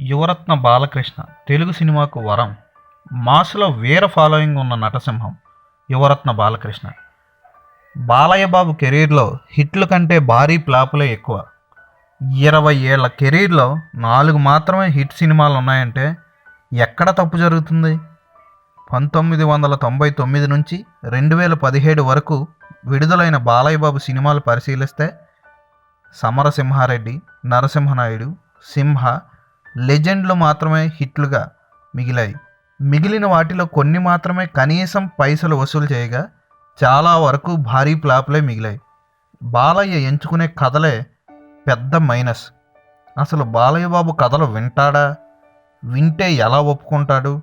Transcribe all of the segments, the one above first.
యువరత్న బాలకృష్ణ తెలుగు సినిమాకు వరం. మాసులో వీర ఫాలోయింగ్ ఉన్న నటసింహం యువరత్న బాలకృష్ణ. బాలయ్య బాబు కెరీర్లో హిట్ల కంటే భారీ ప్లాపులే ఎక్కువ. ఇరవై ఏళ్ళ కెరీర్లో నాలుగు మాత్రమే హిట్ సినిమాలు ఉన్నాయంటే ఎక్కడ తప్పు జరుగుతుంది? పంతొమ్మిది వందల తొంభై తొమ్మిది నుంచి రెండు వేల పదిహేడు వరకు విడుదలైన బాలయ్య బాబు సినిమాలు పరిశీలిస్తే సమరసింహారెడ్డి నరసింహనాయుడు సింహ లెజెండ్లు మాత్రమే హిట్లుగా మిగిలాయి. మిగిలిన వాటిలో కొన్ని మాత్రమే కనీసం పైసలు వసూలు చేయగా చాలా వరకు భారీ ఫ్లాప్లే మిగిలాయి. బాలయ్య ఎంచుకునే కథలే పెద్ద మైనస్. అసలు బాలయ్య బాబు కథలు వింటాడా? వింటే ఎలా ఒప్పుకుంటాడు?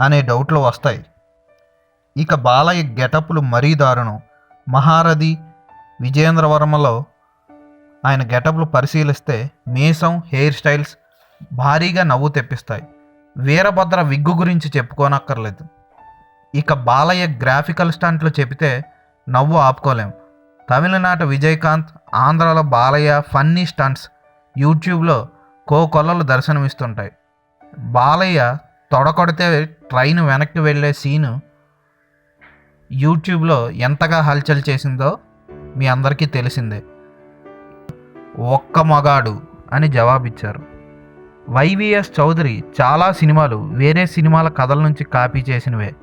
అనే డౌట్లు వస్తాయి. ఇక బాలయ్య గెటప్లు మరీ దారుణం. మహారథి విజేంద్రవరమలో ఆయన గెటప్లు పరిశీలిస్తే మీసం హెయిర్ స్టైల్స్ భారీగా నవ్వు తెప్పిస్తాయి. వీరభద్ర విగ్గు గురించి చెప్పుకోనక్కర్లేదు. ఇక బాలయ్య గ్రాఫికల్ స్టంట్లు చెబితే నవ్వు ఆపుకోలేం. తమిళనాట విజయకాంత్ ఆంధ్రాలో బాలయ్య ఫన్నీ స్టంట్స్ యూట్యూబ్లో కోకొల్లలు దర్శనమిస్తుంటాయి. బాలయ్య తొడకొడితే ట్రైన్ వెనక్కి వెళ్ళే సీను యూట్యూబ్లో ఎంతగా హల్చల్ చేసిందో మీ అందరికీ తెలిసిందే. ఒక్క మగాడు అని జవాబిచ్చారు. వైవిఎస్ చౌదరి చాలా సినిమాలు వేరే సినిమాల కథల నుంచి కాపీ చేసినవే.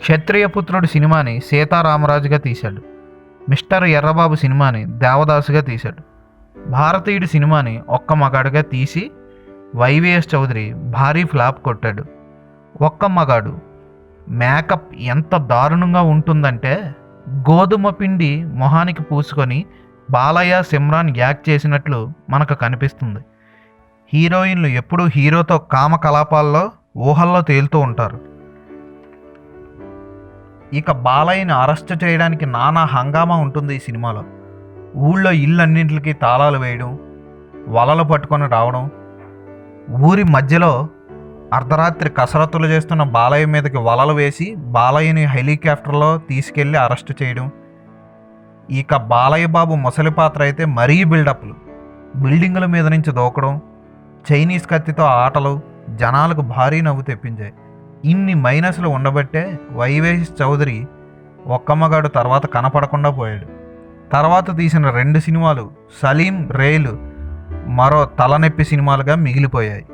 క్షత్రియ పుత్రుడు సినిమాని సీతారామరాజుగా తీశాడు. మిస్టర్ ఎర్రబాబు సినిమాని దేవదాసుగా తీశాడు. భారతీయుడు సినిమాని ఒక్క మగాడుగా తీసి వైవిఎస్ చౌదరి భారీ ఫ్లాప్ కొట్టాడు. ఒక్క మగాడు మేకప్ ఎంత దారుణంగా ఉంటుందంటే గోధుమ పిండి మొహానికి పూసుకొని బాలయ్య సిమ్రాన్ యాక్ట్ చేసినట్లు మనకు కనిపిస్తుంది. హీరోయిన్లు ఎప్పుడూ హీరోతో కామ కలాపాల్లో ఊహల్లో తేలుతూ ఉంటారు. ఇక బాలయ్యని అరెస్ట్ చేయడానికి నానా హంగామా ఉంటుంది ఈ సినిమాలో. ఊళ్ళో ఇల్లన్నింటికి తాళాలు వేయడం వలలు పట్టుకొని రావడం ఊరి మధ్యలో అర్ధరాత్రి కసరత్తులు చేస్తున్న బాలయ్య మీదకి వలలు వేసి బాలయ్యని హెలికాప్టర్లో తీసుకెళ్ళి అరెస్ట్ చేయడం. ఇక బాలయ్య బాబు ముసలి పాత్ర అయితే మరీ బిల్డప్లు. బిల్డింగుల మీద నుంచి దూకడం చైనీస్ కత్తితో ఆటలు జనాలకు భారీ నవ్వు తెప్పించాయి. ఇన్ని మైనస్లు ఉండబట్టే వైవేష్ చౌదరి ఒక్కమ్మగాడు తర్వాత కనపడకుండా పోయాడు. తర్వాత తీసిన రెండు సినిమాలు సలీం రేలు మరో తలనొప్పి సినిమాలుగా మిగిలిపోయాయి.